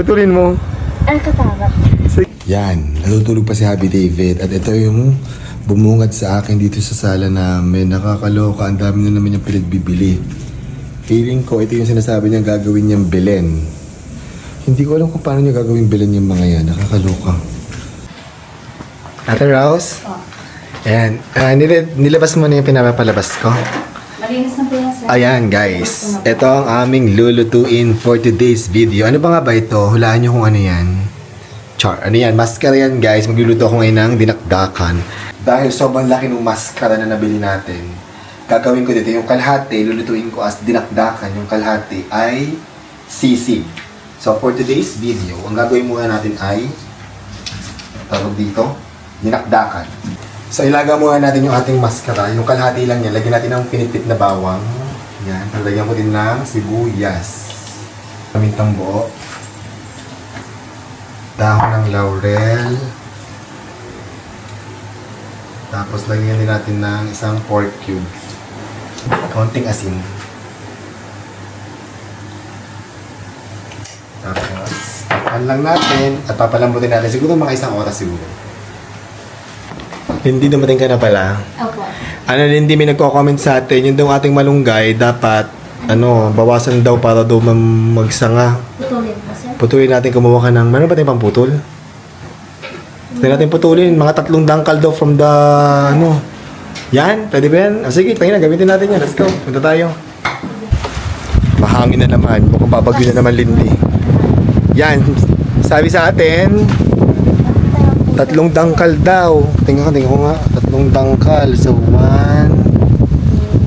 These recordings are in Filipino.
Putulin mo. Ang katarap. Yan, natutulog pa si Happy David. At ito yung bumungad sa akin dito sa sala namin. Nakakaloka, ang dami na naman yung pinagbibili. Feeling ko, ito yung sinasabi niya gagawin niyang Belen. Hindi ko alam kung paano niya gagawin Belen yung mga yan. Nakakaloka. Ate Rose? Ayan, ah, nil- nilabas mo na yung pinapapalabas ko. Malinis na po sir. Ayan guys, ito ang aming lulutuin for today's video. Ano ba nga ba ito? Hulaan nyo kung ano yan. Char, ano yan? Mascara yan guys. Magluluto ako ngayon ng dinakdakan. Dahil sobrang laki ng mascara na nabili natin, gagawin ko dito yung kalahati, lulutuin ko as dinakdakan. Yung kalahati ay sisig. So for today's video, ang gagawin muna natin ay tawag dito, dinakdakan. So ilaga muna natin yung ating mascara. Yung kalahati lang yan, lagyan natin ng pinipit na bawang. Yan, lagyan ko din ng sibuyas. Kamintang buo. Dahon ng laurel. Tapos lagyan din natin ng isang pork cube. Konting asin. Tapos, tapan lang natin at papalambutin natin. Siguro mga isang oras siguro. Hindi dumating ka na pala. Opo. Ano hindi may nagko-comment sa atin, yung daw ating malunggay, dapat ano, bawasan daw para daw mam- magsanga. Putulin po, sir. Putulin natin kumuha ka ng, meron ba tayong pamputol? Hindi natin putulin, mga tatlong dangkal daw from the, ano, yan, pwede ba yan? Ah, sige, tayo na, gamitin natin yan, let's go, punta tayo. Mahangin na naman, mukhang babagyo na naman Lindy. Yan, sabi sa atin, tatlong dangkal daw. Tingnan ko, tingnan ko nga, tatlong dangkal. So, one,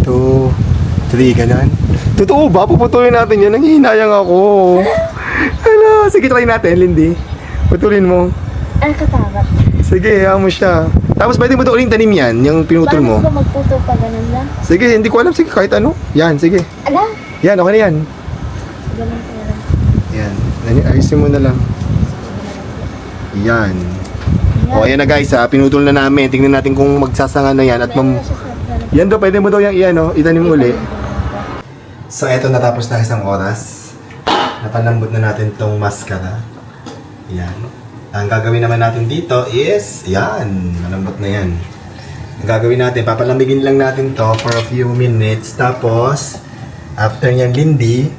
two, three, ganun. Totoo ba? Puputulin natin yan. Nanghihinayang ako. Hala, sige, try natin, Lindy. Putulin mo. Ang katarap. Sige, hayaan mo siya. Tapos pwede mo ito uling tanim yan, yung pinutol mo. Paano ba magputol pa ganun lang? Sige, hindi ko alam. Sige, kahit ano. Yan, sige. Ala! Yan, okay na yan. Ganun pa lang. Yan. Ayusin mo na lang. Yan. O, ayan na guys ha. Pinutol na namin. Tingnan natin kung magsasanga na yan. At mam... Yan daw, pwede mo daw yung iyan, no? Itanim uli. So, eto natapos na isang oras. Napalambot na natin tong mascara. Yan. Ang gagawin naman natin dito is, yan, malambot na yan. Ang gagawin natin, papalambigin lang natin to for a few minutes. Tapos, after nyan, Lindy,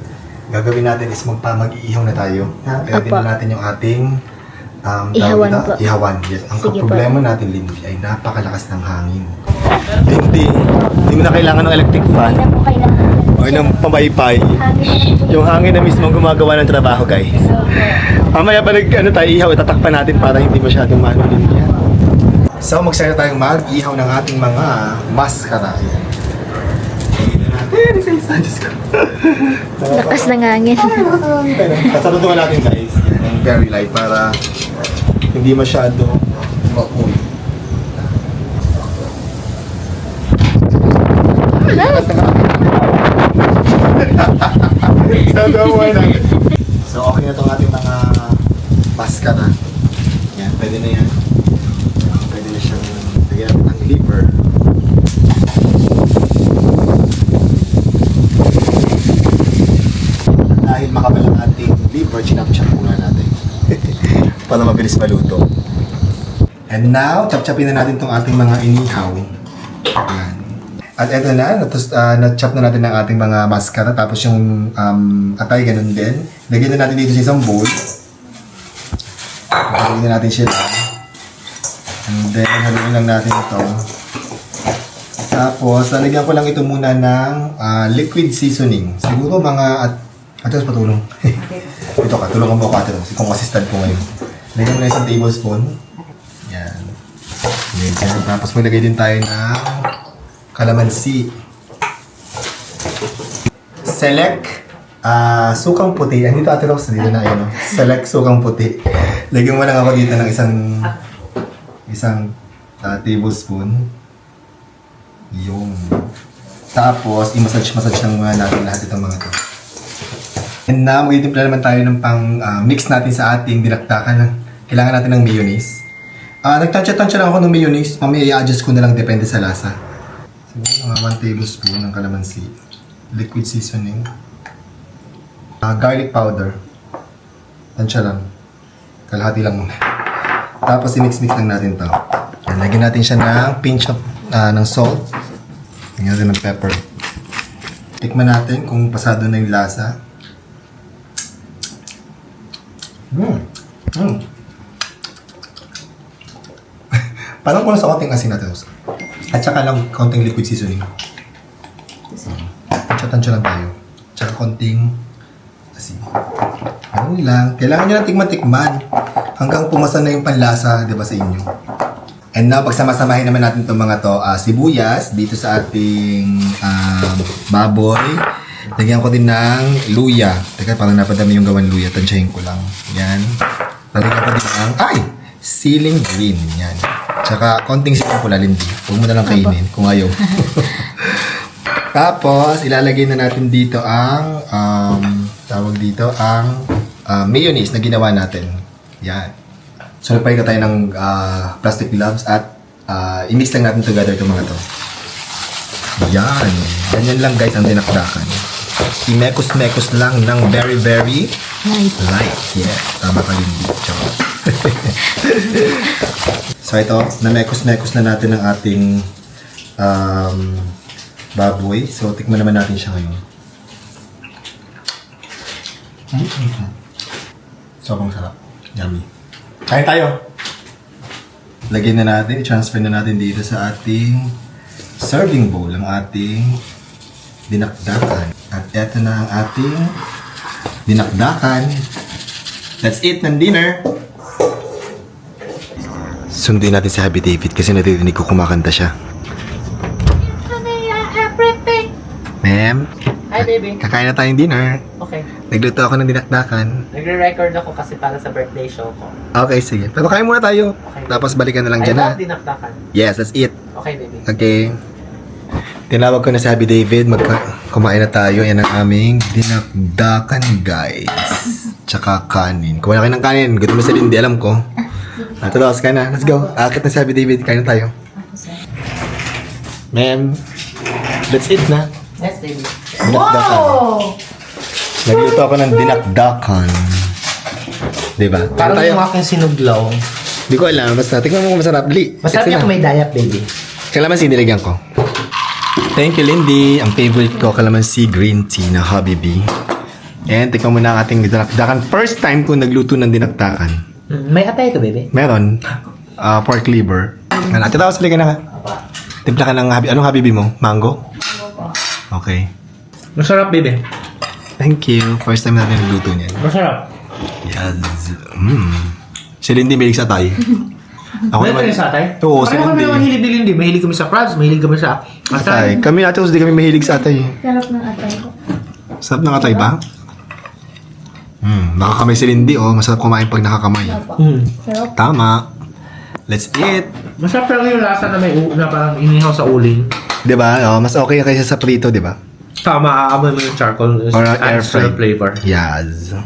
gagawin natin is magpa mag-iihaw na tayo. Ha? Gagawin na natin yung ating um, Ihawan po. Ihawan. Yes. Ang Sige po. problema natin, Lindy, ay napakalakas ng hangin. Lindy, hindi mo na kailangan ng electric fan. Hindi na po kailangan. O ng pamaypay. Po. Yung hangin na mismo gumagawa ng trabaho, guys. Mamaya pa nag, ano tayo, ihaw, itatakpan natin para hindi masyadong maano din yan. So, magsaya tayong mag-ihaw ng ating mga maskara. Ayan. Ayan, isa-isa. Diyos ko. Lakas ng hangin. Kasalutungan natin, guys. Yan, ng very light para hindi masyado makuy. So, okay na itong ating mga maskara. Yan, pwede na yan. Pwede na siyang lagyan ng liver. Makapal ang ating liver, chinap-chop muna natin. Para mabilis maluto. And now, chop-chopin na natin itong ating mga inihaw. Yan. At eto na, natus, uh, na-chop na natin ang ating mga mascara. Tapos yung um, atay, ganun din. Lagyan na natin dito sa isang bowl. Lagyan na natin sila. And then, haluin lang natin ito. Tapos, lalagyan ko lang ito muna ng ah, liquid seasoning. Siguro mga... At, Ate, patulong. ito ka, tulungan mo ako ate. Kung assistant ko ngayon. Lagyan mo na isang tablespoon. Yan. Ganyan. Tapos maglagay din tayo ng kalamansi. Select ah sukang puti. Andito ate Rose, dito na yun. no? Select sukang puti. Lagyan mo lang ako dito ng isang isang ah, tablespoon. Yung. Tapos, i-massage-massage lang muna natin lahat itong mga to. And now, magtitimpla naman tayo ng pang mix natin sa ating dinakdakan. Kailangan natin ng mayonnaise. Ah, nagtansya-tansya lang ako ng mayonnaise. Mamaya i-adjust ko na lang depende sa lasa. Siguro mga 1 tablespoon ng kalamansi. Liquid seasoning. Ah, garlic powder. Tansya lang. Kalahati lang muna. Tapos, i-mix-mix lang natin to. Yan, lagyan natin siya ng pinch of, ah, ng salt. Lagyan natin ng pepper. Tikman natin kung pasado na yung lasa. Mm. Mm. Parang kulang sa konting asin natin. At saka lang konting liquid seasoning. Tansya-tansya lang tayo. Tsaka konting asin. Ano lang. Kailangan nyo lang tikman-tikman. Hanggang pumasa na yung panlasa, di ba, sa inyo. And now, pagsama-samahin naman natin itong mga to, ah, sibuyas, dito sa ating um, baboy. Lagyan ko din ng luya. Teka, parang napadami yung gawan luya. Tansyahin ko lang. Yan. Lagyan ko din ng, ay! Ceiling green. Yan. Tsaka, konting siling pula, Lindy. Huwag mo na lang kainin kung ayaw. Tapos, ilalagay na natin dito ang, um, tawag dito, ang uh, mayonnaise na ginawa natin. Yan. So, nagpahinga tayo ng ah, plastic gloves at ah, i-mix lang natin together itong mga to. Yan. Ganyan lang guys ang dinakdakan. I-mekos-mekos lang ng very, very Light. light. Yes. Tama ka. Charot. so, ito, namekos-mekos na natin ang ating um, baboy. So, tikman naman natin siya ngayon. Mm-hmm. Sobrang sarap. Yummy. Kain tayo! Lagyan na natin, i-transfer na natin dito sa ating serving bowl ang ating dinakdakan. At eto na ang ating dinakdakan. That's it ng dinner. Sundin natin si Happy David kasi natidinig ko kumakanta siya. everything. Ma'am, Hi, baby. kakain na tayong dinner. Okay. Nagluto ako ng dinakdakan. Nagre-record ako kasi para sa birthday show ko. Okay, sige. Pero kain muna tayo. Okay. Tapos balikan na lang I dyan ha. love dinakdakan. Yes, that's it. Okay, baby. Okay. Tinawag ko na si Happy David. Magka- kumain na tayo. Yan ang aming dinakdakan, guys. Tsaka kanin. Kumain na kayo ng kanin. Gusto mo sa Lindy, alam ko. Ah, tapos ka na. Let's go. Akit na si Happy David. Kain na tayo. Ma'am, that's it na. Yes, baby. Dinakdakan. Nagluto ako ng dinakdakan. Diba? Kain Parang tayo. yung aking sinuglaw. Hindi ko alam. Basta, tingnan mo kung masarap. Dali. Masarap Ito yung na. may dayap, baby. Kalamansi nilagyan ko. Thank you, Lindy. Ang favorite ko, kalamansi green tea na Hobby Bee. And tikman mo na ang ating dinakdakan. First time ko nagluto ng dinakdakan. May atay ka, baby? Meron. ah, pork liver. Ano, ate tapos ka na ka. Timpla ka ng habi. Anong Hobby Bee mo? Mango? Okay. Masarap, baby. Thank you. First time natin nagluto niyan. Masarap. Yes. Mm. Si Lindy mahilig sa tay. Ako May naman. sa atay? Oo, si Pareho kami Lindy. mahilig din, Lindy. Mahilig kami sa crabs, mahilig kami sa Atay. atay. Kami natin, hindi kami mahilig sa atay. Sarap ng atay ko. Sarap ng atay ba? Hmm, nakakamay si Lindy, oh. Masarap kumain pag nakakamay. Sarap. Tama. Let's eat. Masarap lang yung lasa na may u- na parang inihaw sa uling. 'Di ba? Oh, mas okay kaysa sa prito, 'di ba? Tama, aamoy mo yung charcoal. Or adds air to the fried. flavor. Yes.